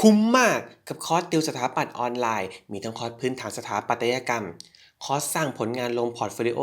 คุ้มมากกับคอร์สติวสถาปัตย์ออนไลน์ มีทั้งคอร์สพื้นฐานสถาปัตยกรรม คอร์สสร้างผลงานลงพอร์ตโฟลิโอ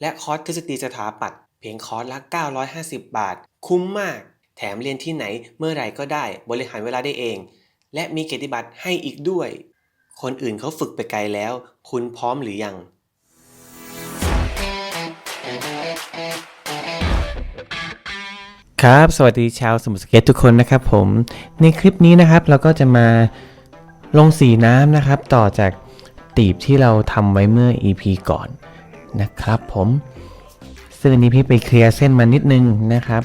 และคอร์สทฤษฎีสถาปัตย์เพียงคอร์สละ 950 บาท คุ้มมาก แถมเรียนที่ไหนเมื่อไหร่ก็ได้ บริหารเวลาได้เอง และมีเกียรติบัตรให้อีกด้วย คนอื่นเขาฝึกไปไกลแล้ว คุณพร้อมหรือยัง ครับ สวัสดีชาวสมุทรสาครทุกคนนะครับผม ในคลิปนี้นะครับเราก็จะมาลงสีน้ำนะครับ ต่อจากตีบที่เราทำไว้เมื่อ EP ก่อนนะครับผม ซึ่งอันนี้พี่ไปเคลียร์เส้นมานิดนึงนะครับ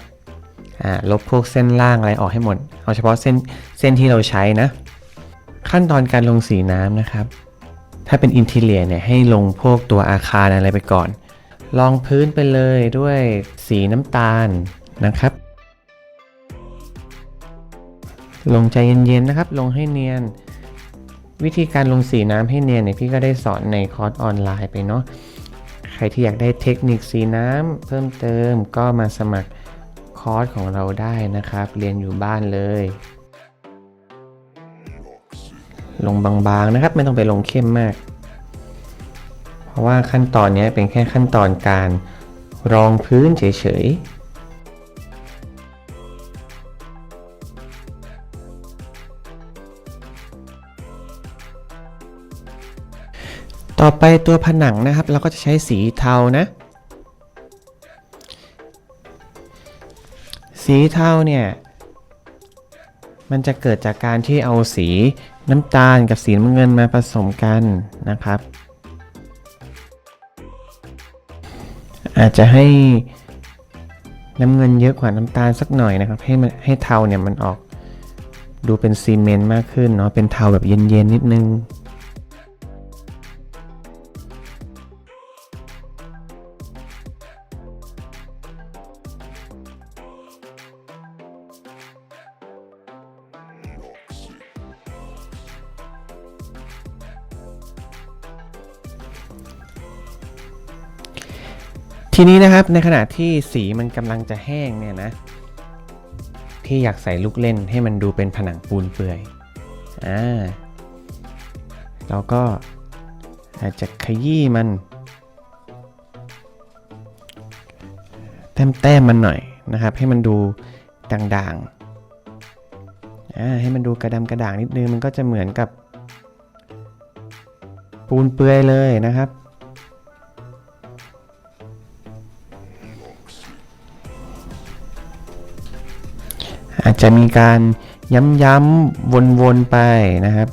อ่าลบพวกเส้นล่างอะไรออกให้หมด เอาเฉพาะเส้นเส้นที่เราใช้นะ ขั้นตอนการลงสีน้ำนะครับ ถ้าเป็นอินทีเลียเนี่ยให้ลงพวกตัวอาคารอะไรไปก่อน ลองพื้นไปเลยด้วยสีน้ำตาลนะครับ ลงใจเย็นๆนะครับ ลงให้เนียน วิธีการลงสีน้ำให้เนียนเนี่ยพี่ก็ได้สอนในคอร์สออนไลน์ไปเนาะใครที่อยากได้เทคนิคสีน้ำเพิ่มเติมก็มาสมัครคอร์สของเราได้นะครับ เรียนอยู่บ้านเลย ลงบางๆนะครับ ไม่ต้องไปลงเข้มมาก เพราะว่าขั้นตอนนี้เป็นแค่ขั้นตอนการรองพื้นเฉยๆ ต่อไปตัวผนังนะครับ เราก็จะใช้สีเทานะ สีเทาเนี่ย มันจะเกิดจากการที่เอาสีน้ำตาลกับสีน้ำเงินมาผสมกันนะครับ อาจจะให้น้ำเงินเยอะกว่าน้ำตาลสักหน่อยนะครับ ให้มันให้เทาเนี่ยมันออกดูเป็นซีเมนต์มากขึ้นเนาะเป็นเทาแบบเย็นๆนิดนึง ทีนี้นะครับในขณะที่สีมันกำลังจะแห้งเนี่ยนะ พี่อยากใส่ลูกเล่นให้มันดูเป็นผนังปูนเปื่อยอ่าเราก็อาจจะขยี้มันแต้มแต้มๆมันหน่อยนะครับ ให้มันดูด่างๆอ่าให้มันดูกระดำกระด่างนิดนึงมันก็จะเหมือนกับปูนเปื่อยเลยนะครับ จจะมีการย้ำๆวนๆไปนะครับ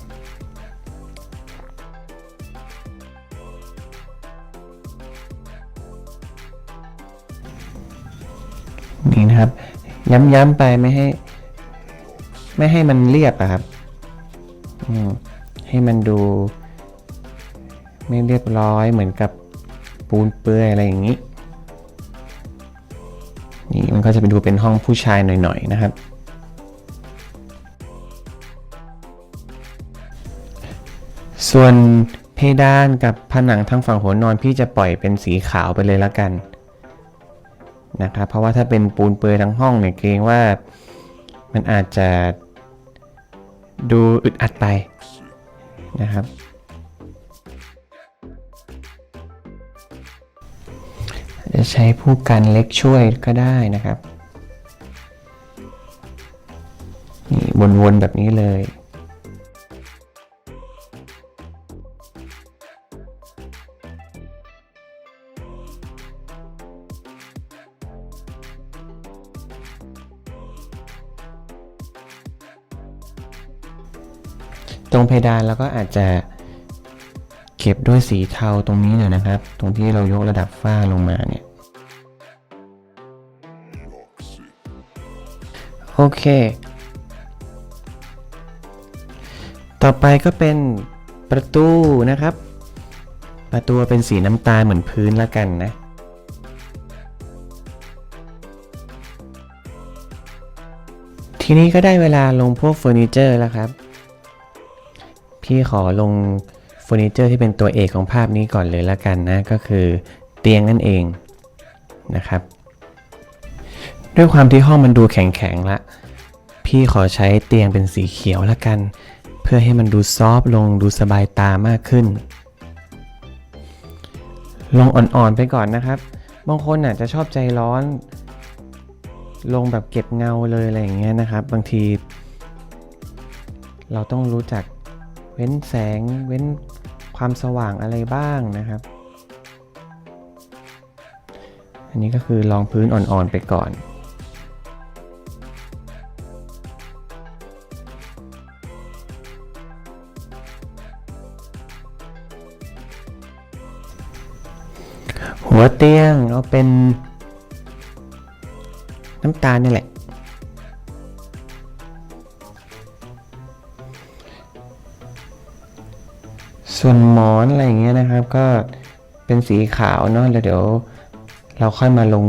นี่นะครับ ย้ำๆไปไม่ให้ ไม่ให้มันเรียบอะครับให้มันดู ไม่เรียบร้อยเหมือนกับปูนเปื้อยอะไรอย่างนี้นี่มันก็จะไปดูเป็นห้องผู้ชายหน่อยๆนะครับ ส่วนเพดานกับผนังทางฝั่งหัวนอนพี่จะปล่อยเป็นสีขาวไปเลยละกันนะครับเพราะว่าถ้าเป็นปูนเปลือยทั้งห้องเนี่ยเกรงว่ามันอาจจะดูอึดอัดไปนะครับ จะใช้ผู้กันเล็กช่วยก็ได้นะครับ นี่วนๆแบบนี้เลย ตรงเพดานเราก็อาจจะเก็บด้วยสีเทาตรงนี้หน่อยนะครับ ตรงที่เรายกระดับฝ้าลงมาเนี่ยโอเค ต่อไปก็เป็นประตูนะครับ ประตูเป็นสีน้ำตาลเหมือนพื้นละกันนะ ทีนี้ก็ได้เวลาลงพวกเฟอร์นิเจอร์แล้วครับ พี่ขอลงเฟอร์นิเจอร์ที่เป็นตัวเอกของภาพนี้ก่อนเลยละกันนะ ก็คือเตียงนั่นเองนะครับ ด้วยความที่ห้องมันดูแข็งๆละ พี่ขอใช้เตียงเป็นสีเขียวละกัน เพื่อให้มันดูซอฟต์ลงดูสบายตามากขึ้น ลงอ่อนๆไปก่อนนะครับ บางคนอาจจะชอบใจร้อน ลงแบบเก็บเงาเลยอะไรอย่างเงี้ยนะครับ บางที เราต้องรู้จัก เว้นแสงเว้นความสว่างอะไรบ้างนะครับ อันนี้ก็คือลองพื้นอ่อนๆไปก่อนหัวเตียงเอาเป็นน้ำตาลนี่แหละ ส่วนหมอนอะไรอย่างเงี้ยนะครับ ก็เป็นสีขาวเนาะแล้วเดี๋ยวเราค่อยมาลง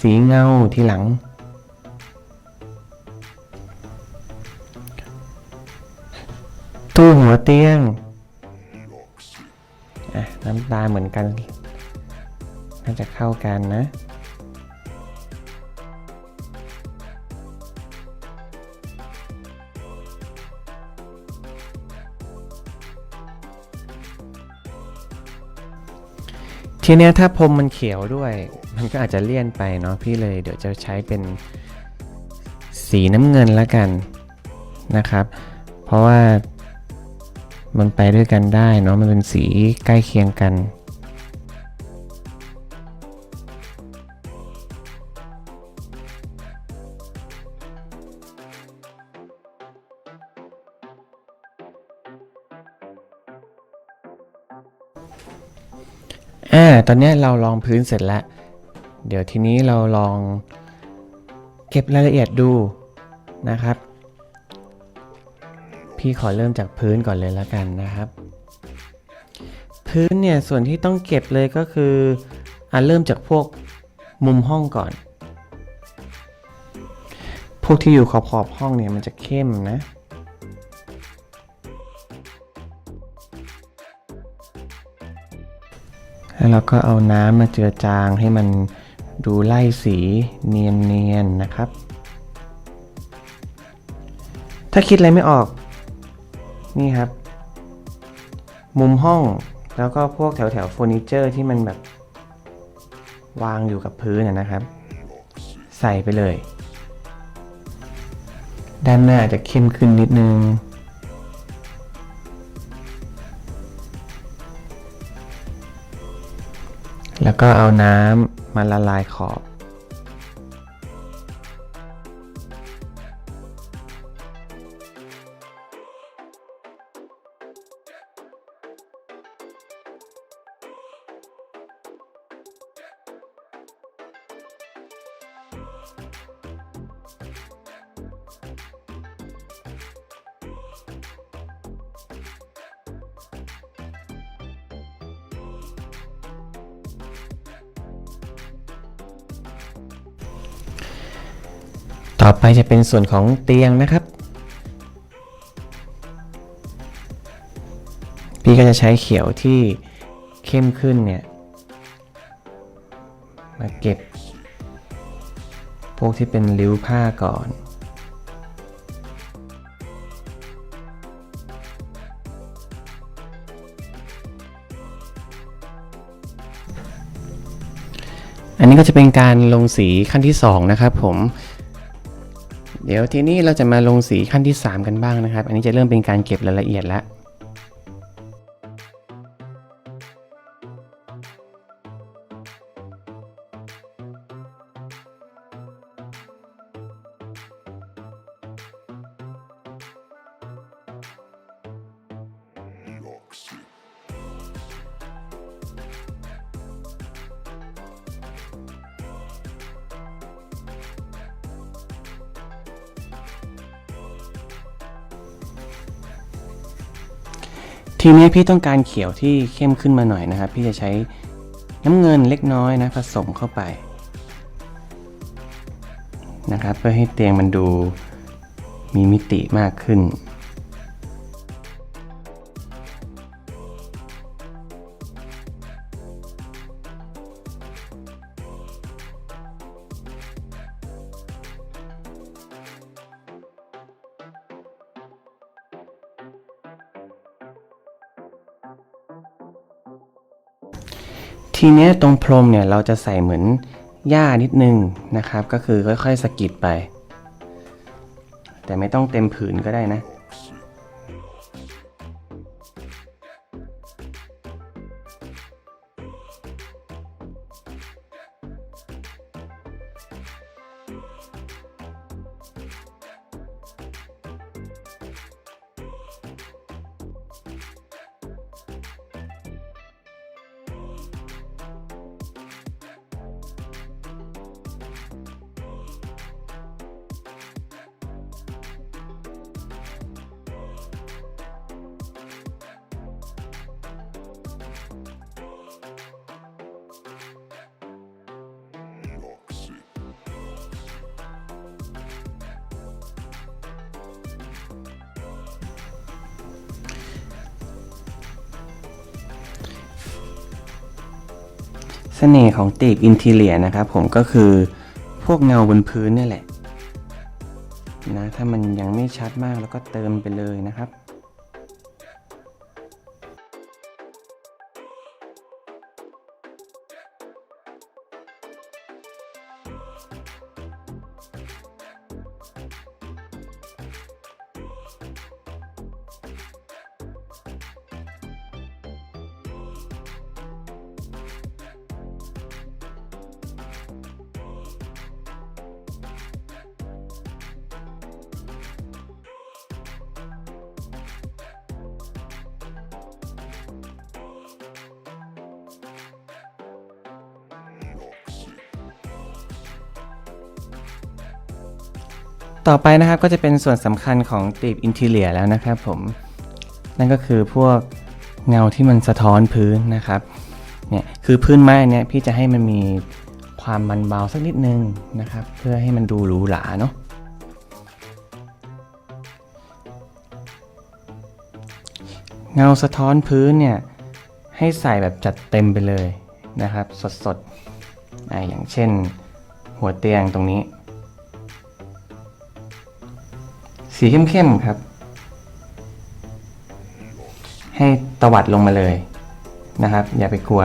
สีเงาทีหลัง ตู้หัวเตียงน้ำตาเหมือนกัน น่าจะเข้ากันนะ ทีเนี้ยถ้าพรมมันเขียวด้วย มันก็อาจจะเลี่ยนไปเนาะพี่เลยเดี๋ยวจะใช้เป็นสีน้ำเงินแล้วกันนะครับ เพราะว่ามันไปด้วยกันได้เนาะมันเป็นสีใกล้เคียงกัน อ่า ตอนนี้เราลองพื้นเสร็จแล้ว เดี๋ยวทีนี้เราลองเก็บรายละเอียดดูนะครับ พี่ขอเริ่มจากพื้นก่อนเลยแล้วกันนะครับ พื้นเนี่ยส่วนที่ต้องเก็บเลยก็คืออ่าเริ่มจากพวกมุมห้องก่อน พวกที่อยู่ขอบขอบห้องเนี่ยมันจะเข้มนะ แล้วเราก็เอาน้ำมาเจือจางให้มันดูไล่สีเนียนๆนะครับ ถ้าคิดอะไรไม่ออก นี่ครับ มุมห้องแล้วก็พวกแถวแถวๆเฟอร์นิเจอร์ที่มันแบบ วางอยู่กับพื้นนะครับ ใส่ไปเลย ด้านหน้าจะเข้มขึ้นนิดนึง แล้วก็เอาน้ำมาละลายขอบ ต่อไปจะเป็นส่วนของเตียงนะครับ พี่ก็จะใช้เขียวที่เข้มขึ้นเนี่ย มาเก็บ พวกที่เป็นริ้วผ้าก่อนอันนี้ก็จะเป็นการลงสีขั้นที่ 2 นะครับผม เดี๋ยวทีนี้เราจะมาลงสีขั้นที่ 3 กันบ้างนะครับ อันนี้จะเริ่มเป็นการเก็บรายละเอียดแล้ว ทีนี้พี่ต้องการเขียวที่เข้มขึ้นมาหน่อยนะครับ พี่จะใช้น้ำเงินเล็กน้อยนะผสมเข้าไปนะครับเพื่อให้เตียงมันดูมีมิติมากขึ้น ทีเนี้ยตรงพรมเนี่ยเราจะใส่เหมือนหญ้านิดนึงนะครับ ก็คือค่อยๆสะกิดไป แต่ไม่ต้องเต็มผืนก็ได้นะ เสน่ห์ของตีบอินทีเลียนะครับผมก็คือพวกเงาบนพื้นนี่แหละนะถ้ามันยังไม่ชัดมากแล้วก็เติมไปเลยนะครับ ต่อไปนะครับก็จะเป็นส่วนสำคัญของตีบอินทีเลียแล้วนะครับผม นั่นก็คือพวกเงาที่มันสะท้อนพื้นนะครับ เนี่ยคือพื้นไม้เนี่ยพี่จะให้มันมีความมันเบาสักนิดนึงนะครับ เพื่อให้มันดูหรูหราเนาะเงาสะท้อนพื้นเนี่ยให้ใส่แบบจัดเต็มไปเลยนะครับ สดๆอ่าอย่างเช่นหัวเตียงตรงนี้ สีเข้มๆครับ ให้ตวัดลงมาเลยนะครับ อย่าไปกลัว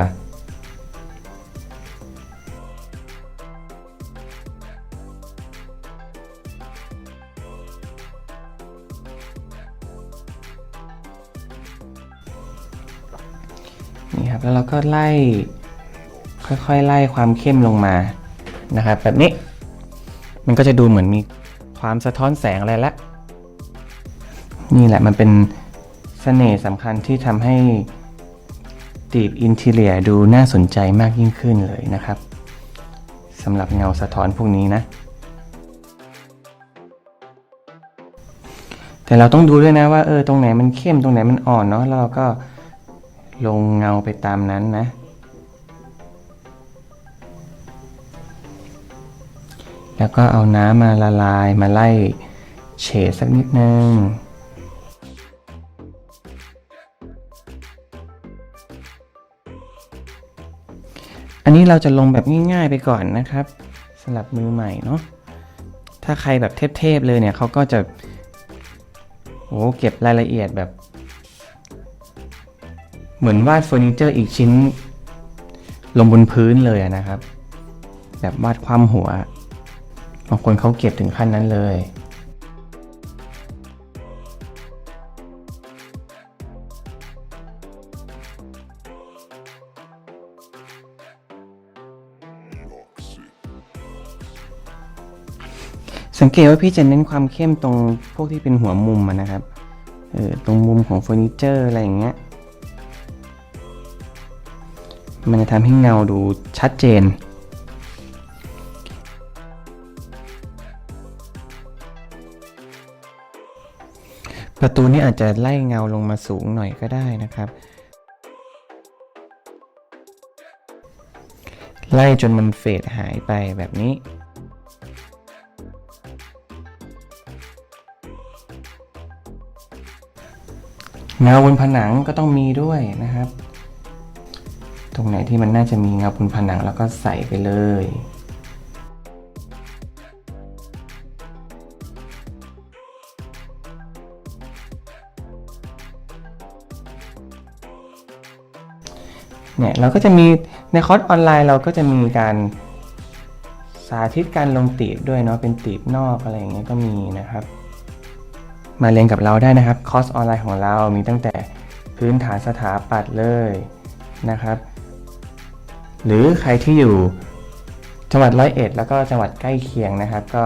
นี่ครับ แล้วเราก็ไล่ ค่อยๆ ไล่ความเข้มลงมานะครับ แบบนี้ มันก็จะดูเหมือนมีความสะท้อนแสงอะไรละ นี่แหละมันเป็นเสน่ห์สำคัญที่ทำให้ตีบอินทีเลียดูน่าสนใจมากยิ่งขึ้นเลยนะครับสำหรับเงาสะท้อนพวกนี้นะ แต่เราต้องดูด้วยนะว่าเออตรงไหนมันเข้มตรงไหนมันอ่อนเนาะแล้วเราก็ลงเงาไปตามนั้นนะ แล้วก็เอาน้ำมาละลายมาไล่เฉดสักนิดนึง อันนี้เราจะลงแบบง่ายๆไปก่อนนะครับสำหรับมือใหม่เนาะถ้าใครแบบเทพๆเลยเนี่ยเขาก็จะโอ้เก็บรายละเอียดแบบ เหมือนวาดเฟอร์นิเจอร์อีกชิ้น ลงบนพื้นเลยนะครับ แบบวาดความหัวบางคนเขาเก็บถึงขั้นนั้นเลย สังเกตว่าพี่จะเน้นความเข้มตรงพวกที่เป็นหัวมุมะนะครับเออตรงมุมของเฟอร์นิเจอร์อะไรอย่างเงี้ย มันจะทำให้เงาดูชัดเจน ประตูนี้อาจจะไล่เงาลงมาสูงหน่อยก็ได้นะครับ ไล่จนมันเฟดหายไปแบบนี้ เงาบนผนังก็ต้องมีด้วยนะครับ ตรงไหนที่มันน่าจะมีเงาบนผนังแล้วก็ใส่ไปเลยเนี่ยเราก็จะมีในคอร์สออนไลน์เราก็จะมีการสาธิตการลงตีบด้วยเนาะเป็นตีบนอกอะไรอย่างเงี้ยก็มีนะครับ มาเรียนกับเราได้นะครับ คอร์สออนไลน์ของเรามีตั้งแต่พื้นฐานสถาปัตย์เลยนะครับ หรือใครที่อยู่จังหวัดร้อยเอ็ดแล้วก็จังหวัดใกล้เคียงนะครับ ก็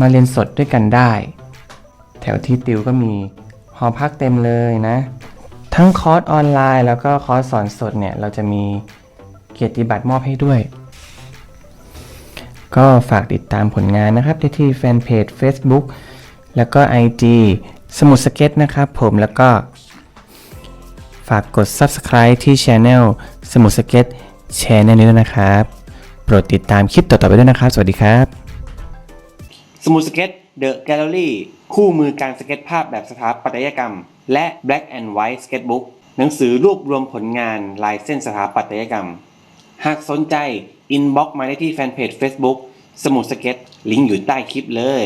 มาเรียนสดด้วยกันได้ แถวที่ติวก็มีหอพักเต็มเลยนะ ทั้งคอร์สออนไลน์ แล้วก็คอร์สสอนสดเนี่ยเราจะมีเกียรติบัตรมอบให้ด้วย ก็ฝากติดตามผลงานนะครับที่แฟนเพจ Facebook แล้วก็ IG สมุดสเก็ตนะครับผมแล้วก็ ฝากกด Subscribe ที่ Channel สมุดสเก็ตแชร์แน่นี้ด้วยนะครับ โปรดติดตามคลิปต่อๆไปด้วยนะครับ สวัสดีครับ สมุดสเก็ตเดอะแกลเลอรี่คู่มือการสเก็ตภาพแบบสถาปัตยกรรม และ Black and White Sketchbook หนังสือรวบรวมผลงานลายเส้นสถาปัตยกรรม หากสนใจ อินบ็อกซ์มาได้ที่แฟนเพจ Facebook สมุดสเก็ตลิงก์อยู่ใต้คลิปเลย